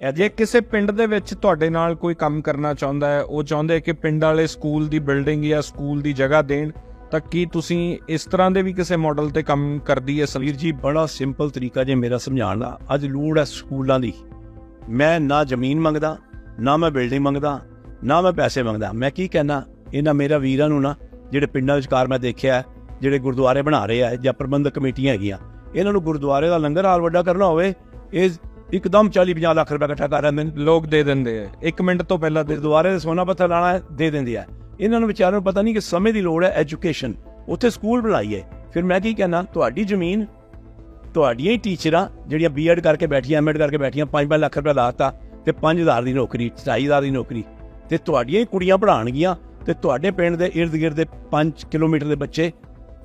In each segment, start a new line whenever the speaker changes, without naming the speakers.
ਜੇ ਕਿਸੇ ਪਿੰਡ ਦੇ ਵਿੱਚ ਤੁਹਾਡੇ ਨਾਲ ਕੋਈ ਕੰਮ ਕਰਨਾ ਚਾਹੁੰਦਾ ਹੈ, ਉਹ ਚਾਹੁੰਦੇ ਕਿ ਪਿੰਡ ਵਾਲੇ ਸਕੂਲ ਦੀ ਬਿਲਡਿੰਗ ਜਾਂ ਸਕੂਲ ਦੀ ਜਗ੍ਹਾ ਦੇਣ, ਤਾਂ ਕੀ ਤੁਸੀਂ ਇਸ ਤਰ੍ਹਾਂ ਦੇ ਵੀ ਕਿਸੇ ਮਾਡਲ ਤੇ ਕੰਮ ਕਰਦੀ ਹੈ
ਵੀਰ ਜੀ, ਬੜਾ ਸਿੰਪਲ ਤਰੀਕਾ ਜੇ ਮੇਰਾ ਸਮਝਾਉਣ ਦਾ, ਅੱਜ ਲੋੜ ਹੈ ਸਕੂਲਾਂ ਦੀ। ਮੈਂ ਨਾ ਜ਼ਮੀਨ ਮੰਗਦਾ, ਨਾ ਮੈਂ ਬਿਲਡਿੰਗ ਮੰਗਦਾ, ਨਾ ਮੈਂ ਪੈਸੇ ਮੰਗਦਾ। ਮੈਂ ਕੀ ਕਹਿਣਾ, ਇਹਨਾਂ ਮੇਰਾ ਵੀਰਾਂ ਨੂੰ ਨਾ, ਜਿਹੜੇ ਪਿੰਡਾਂ ਵਿਚਕਾਰ ਮੈਂ ਦੇਖਿਆ ਜਿਹੜੇ ਗੁਰਦੁਆਰੇ ਬਣਾ ਰਹੇ ਆ ਜਾਂ ਪ੍ਰਬੰਧਕ ਕਮੇਟੀਆਂ ਹੈਗੀਆਂ, ਇਹਨਾਂ ਨੂੰ ਗੁਰਦੁਆਰੇ ਦਾ ਲੰਗਰ ਹਾਲ ਵੱਡਾ ਕਰਨਾ ਹੋਵੇ, ਇਹ ਇੱਕਦਮ 40 50 ਲੱਖ ਰੁਪਏ ਇਕੱਠਾ ਕਰ ਲੈਂਦੇ ਨੇ।
ਲੋਕ ਦੇ ਦਿੰਦੇ ਆ। 1 ਮਿੰਟ ਤੋਂ ਪਹਿਲਾਂ ਦੇ
ਗੁਰਦੁਆਰੇ ਦੇ ਸੋਨਾ ਪੱਥਰ ਲਾਣਾ ਦੇ ਦਿੰਦੇ ਆ ਇਹਨਾਂ ਨੂੰ ਵਿਚਾਰਿਆਂ ਨੂੰ ਪਤਾ ਨਹੀਂ ਕਿ ਸਮੇਂ ਦੀ ਲੋੜ ਹੈ ਐਜੂਕੇਸ਼ਨ ਉੱਥੇ ਸਕੂਲ ਬਣਾਈਏ ਫਿਰ ਮੈਂ ਕੀ ਕਹਿਣਾ ਤੁਹਾਡੀ ਜ਼ਮੀਨ ਤੁਹਾਡੀਆਂ ਹੀ ਟੀਚਰਾਂ ਜਿਹੜੀਆਂ ਬੀਐਡ ਕਰਕੇ ਬੈਠੀਆਂ ਐਮਐਡ ਕਰਕੇ ਬੈਠੀਆਂ 5-5 ਲੱਖ ਰੁਪਏ ਲਾਤਾ ਤੇ 5000 ਦੀ ਨੌਕਰੀ 2500 ਦੀ ਨੌਕਰੀ। ਤੇ ਤੁਹਾਡੀਆਂ ਹੀ ਕੁੜੀਆਂ ਪੜ੍ਹਾਉਣਗੀਆਂ ਤੇ ਤੁਹਾਡੇ ਪਿੰਡ ਦੇ ਇਰਦ ਗਿਰਦ ਦੇ 5 ਕਿਲੋਮੀਟਰ ਦੇ ਬੱਚੇ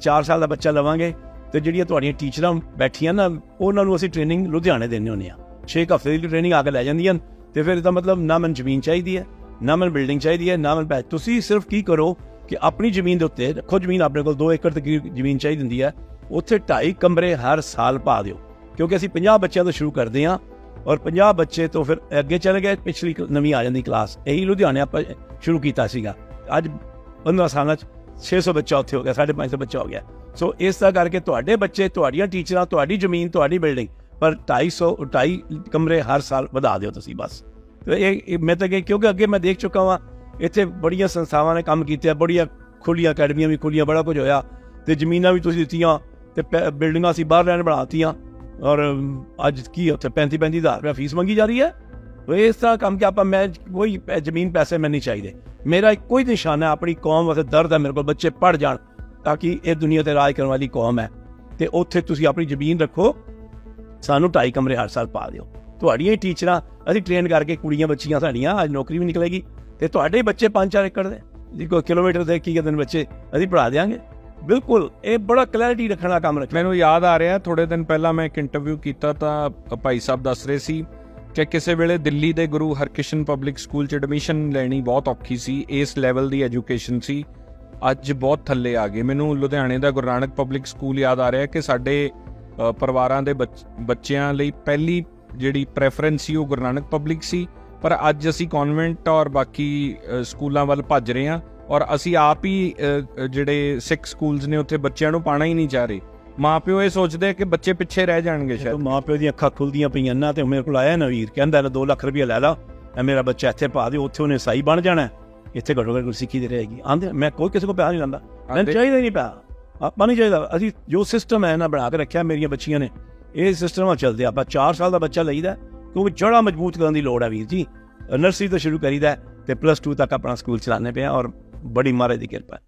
4 ਸਾਲ ਦਾ ਬੱਚਾ ਲਵਾਂਗੇ ਤੇ ਜਿਹੜੀਆਂ ਤੁਹਾਡੀਆਂ ਟੀਚਰਾਂ ਬੈਠੀਆਂ ਨਾ ਉਹਨਾਂ ਨੂੰ ਅਸੀਂ ਟ੍ਰੇਨਿੰਗ ਲੁਧਿਆਣੇ ਦਿੰਦੇ ਹੁੰਦੇ ਆ 6 ਹਫ਼ਤੇ ਦੀ ਟ੍ਰੇਨਿੰਗ ਆ ਕੇ ਲੈ ਜਾਂਦੀਆਂ ਤੇ ਫਿਰ ਇਹਦਾ ਮਤਲਬ ਨਾ ਮੈਨੂੰ ਜ਼ਮੀਨ ਚਾਹੀਦੀ ਹੈ, ਨਾ ਮੈਨੂੰ ਬਿਲਡਿੰਗ ਚਾਹੀਦੀ ਹੈ, ਨਾ ਮੈਨੂੰ ਪੈਸੇ ਤੁਸੀਂ ਸਿਰਫ ਕੀ ਕਰੋ ਕਿ ਆਪਣੀ ਜ਼ਮੀਨ ਦੇ ਉੱਤੇ ਰੱਖੋ ਜ਼ਮੀਨ, ਆਪਣੇ ਕੋਲ 2 ਏਕੜ ਤੱਕ ਜ਼ਮੀਨ ਚਾਹੀਦੀ ਹੁੰਦੀ ਹੈ, ਉੱਥੇ 2.5 ਕਮਰੇ ਹਰ ਸਾਲ ਪਾ ਦਿਓ। ਕਿਉਂਕਿ ਅਸੀਂ 50 ਬੱਚਿਆਂ ਤੋਂ ਸ਼ੁਰੂ ਕਰਦੇ ਹਾਂ ਔਰ 50 ਬੱਚੇ ਤੋਂ ਫਿਰ ਅੱਗੇ ਚਲੇ ਗਏ, ਪਿਛਲੀ ਨਵੀਂ ਆ ਜਾਂਦੀ ਕਲਾਸ ਇਹੀ ਲੁਧਿਆਣੇ ਆਪਾਂ ਸ਼ੁਰੂ ਕੀਤਾ ਸੀਗਾ। ਅੱਜ 15 ਸਾਲਾਂ ਚ 600 ਬੱਚਾ ਉੱਥੇ ਹੋ ਗਿਆ 550 ਬੱਚਾ ਹੋ ਗਿਆ। ਸੋ ਇਸ ਤਰ੍ਹਾਂ ਕਰਕੇ ਤੁਹਾਡੇ ਬੱਚੇ, ਤੁਹਾਡੀਆਂ ਟੀਚਰਾਂ, ਤੁਹਾਡੀ ਜ਼ਮੀਨ, ਤੁਹਾਡੀ ਬਿਲਡਿੰਗ ਪਰ 250 2.5 ਕਮਰੇ ਹਰ ਸਾਲ ਵਧਾ ਦਿਓ ਤੁਸੀਂ ਬਸ। ਇਹ ਮੈਂ ਤਾਂ ਕਿ ਕਿਉਂਕਿ ਅੱਗੇ ਮੈਂ ਦੇਖ ਚੁੱਕਾ ਹਾਂ ਇੱਥੇ ਬੜੀਆਂ ਸੰਸਥਾਵਾਂ ਨੇ ਕੰਮ ਕੀਤੇ ਆ, ਬੜੀਆਂ ਖੁੱਲੀਆਂ ਅਕੈਡਮੀਆਂ ਵੀ ਖੁੱਲੀਆਂ ਬੜਾ ਕੁਝ ਹੋਇਆ। ਤੇ ਜ਼ਮੀਨਾਂ ਵੀ ਤੁਸੀਂ ਦਿੱਤੀਆਂ, ਤੇ ਪੈ- ਬਿਲਡਿੰਗਾਂ ਅਸੀਂ ਬਾਹਰ ਲੈਣ ਬਣਾਤੀਆਂ। ਔਰ ਅੱਜ ਕੀ ਉੱਥੇ 35 35 ਹਜ਼ਾਰ ਰੁਪਏ ਫੀਸ ਮੰਗੀ ਜਾ ਰਹੀ ਹੈ। ਉਹ ਇਸ ਤਰ੍ਹਾਂ ਕੰਮ ਕਿ ਆਪਾਂ, ਮੈਂ ਕੋਈ ਜ਼ਮੀਨ ਪੈਸੇ ਮੈਨੂੰ ਨਹੀਂ ਚਾਹੀਦੇ। ਮੇਰਾ ਇੱਕੋ ਹੀ ਨਿਸ਼ਾਨਾ ਹੈ, ਆਪਣੀ ਕੌਮ ਵਾਸਤੇ ਦਰਦ ਹੈ ਮੇਰੇ ਕੋਲ, ਬੱਚੇ ਪੜ ਜਾਣ, ਤਾਂ ਕਿ ਇਹ ਦੁਨੀਆ ਤੇ ਰਾਜ ਕਰਨ ਵਾਲੀ ਕੌਮ ਹੈ। ਤੇ ਉੱਥੇ ਤੁਸੀਂ ਆਪਣੀ ਜ਼ਮੀਨ ਰੱਖੋ ਸਾਨੂੰ ਢਾਈ ਕਮਰੇ ਹਰ ਸਾਲ ਪਾ ਦਿਓ। ਤੁਹਾਡੀਆਂ ਹੀ ਟੀਚਰਾਂ, ਅਸੀਂ ਟ੍ਰੇਨ ਕਰਕੇ ਕੁੜੀਆਂ ਬੱਚੀਆਂ ਸਾਡੀਆਂ, ਅੱਜ ਨੌਕਰੀ ਵੀ ਨਿਕਲੇਗੀ। ਤੇ ਤੁਹਾਡੇ ਬੱਚੇ 5-4 ਏਕੜ ਦੇ। ਜੀ ਕੋਈ ਕਿਲੋਮੀਟਰ ਦੇ, ਕੀ ਕਹਿੰਦੇ ਬੱਚੇ, ਅਸੀਂ ਪੜਾ ਦਿਆਂਗੇ। ਬਿਲਕੁਲ, ਇਹ ਬੜਾ ਕਲੈਰਿਟੀ ਰੱਖਣ ਦਾ ਕੰਮ ਰੱਖਣਾ
ਮੈਨੂੰ ਯਾਦ ਆ ਰਿਹਾ ਥੋੜੇ ਦਿਨ ਪਹਿਲਾਂ ਮੈਂ ਇੱਕ ਇੰਟਰਵਿਊ ਕੀਤਾ ਤਾਂ ਭਾਈ ਸਾਹਿਬ ਦੱਸ ਰਹੇ ਸੀ ਕਿ ਕਿਸੇ ਵੇਲੇ ਦਿੱਲੀ ਦੇ ਗੁਰੂ ਹਰਕ੍ਰਿਸ਼ਨ ਪਬਲਿਕ ਸਕੂਲ 'ਚ ਐਡਮਿਸ਼ਨ ਲੈਣੀ ਬਹੁਤ ਔਖੀ ਸੀ, ਇਸ ਲੈਵਲ ਦੀ ਐਜੂਕੇਸ਼ਨ ਸੀ। ਅੱਜ ਬਹੁਤ ਥੱਲੇ ਆ ਗਏ। ਮੈਨੂੰ ਲੁਧਿਆਣੇ ਦਾ ਗੁਰੂ ਨਾਨਕ ਪਬਲਿਕ ਸਕੂਲ ਯਾਦ ਆ ਰਿਹਾ ਕਿ ਸਾਡੇ ਪਰਿਵਾਰਾਂ ਦੇ ਬੱਚ- ਬੱਚਿਆਂ ਲਈ ਪਹਿਲੀ ਜਿਹੜੀ ਪ੍ਰੈਫਰੈਂਸ ਸੀ ਉਹ ਗੁਰੂ ਨਾਨਕ ਪਬਲਿਕ ਸੀ। ਪਰ ਅੱਜ ਅਸੀਂ ਕਨਵੈਂਟ ਔਰ ਬਾਕੀ ਸਕੂਲਾਂ ਵੱਲ ਭੱਜ ਰਹੇ ਹਾਂ ਔਰ ਅਸੀਂ ਆਪ ਹੀ ਜਿਹੜੇ ਸਿੱਖ ਸਕੂਲਸ ਨੇ ਉੱਥੇ ਬੱਚਿਆਂ ਨੂੰ ਪਾਣਾ ਹੀ ਨਹੀਂ ਚਾਹ ਰਹੇ। ਮਾਪਿਓ ਇਹ ਸੋਚਦੇ ਕਿ ਬੱਚੇ ਪਿੱਛੇ ਰਹਿ ਜਾਣਗੇ ਸ਼ਾਇਦ।
ਮਾਂ ਪਿਓ ਦੀਆਂ ਅੱਖਾਂ ਖੁੱਲਦੀਆਂ ਪਈਆਂ ਨਾ ਤੇ ਮੇਰੇ ਕੋਲ ਆਇਆ ਨਾ ਵੀਰ ਕਹਿੰਦਾ ਲੈ 2 ਲੱਖ ਰੁਪਏ ਲੈ ਲਾ ਇਹ ਮੇਰਾ ਬੱਚਾ ਇੱਥੇ ਪਾ ਦੇ ਉੱਥੇ ਉਹਨੇ ਸਾਈ ਬਣ ਜਾਣਾ। ਇੱਥੇ ਘੱਟੋ ਘੱਟ ਸਿੱਖੀ ਦੇ ਰਹੇਗੀ ਆਂਦੇ ਮੈਂ ਕੋਈ ਕਿਸੇ ਕੋਲ ਪੈਸਾ ਨਹੀਂ ਲੈਂਦਾ ਮੈਨੂੰ ਚਾਹੀਦਾ ਨਹੀਂ ਪਿਆ। ਆਪਾਂ ਨਹੀਂ ਚਾਹੀਦਾ। ਅਸੀਂ ਜੋ ਸਿਸਟਮ ਹੈ ਨਾ ਬਣਾ ਕੇ ਰੱਖਿਆ, ਮੇਰੀਆਂ ਬੱਚੀਆਂ ਨੇ। ਇਹ ਸਿਸਟਮ ਆ ਚੱਲਦੇ ਆਪਾਂ 4 ਸਾਲ ਦਾ ਬੱਚਾ ਲਈਦਾ ਕਿਉਂਕਿ ਜੜਾ ਮਜ਼ਬੂਤ ਕਰਨ ਦੀ ਲੋੜ ਹੈ ਵੀਰ ਜੀ। ਨਰਸਰੀ ਤੋਂ ਸ਼ੁਰੂ ਕਰੀਦਾ ਹੈ ਤੇ ਪਲੱਸ 2 ਤੱਕ ਆਪਣਾ ਸਕੂਲ ਚਲਾਣੇ ਪਿਆ ਔਰ ਬੜੀ ਮਹਾਰਾਜ ਦੀ ਕਿਰਪਾ ਹੈ।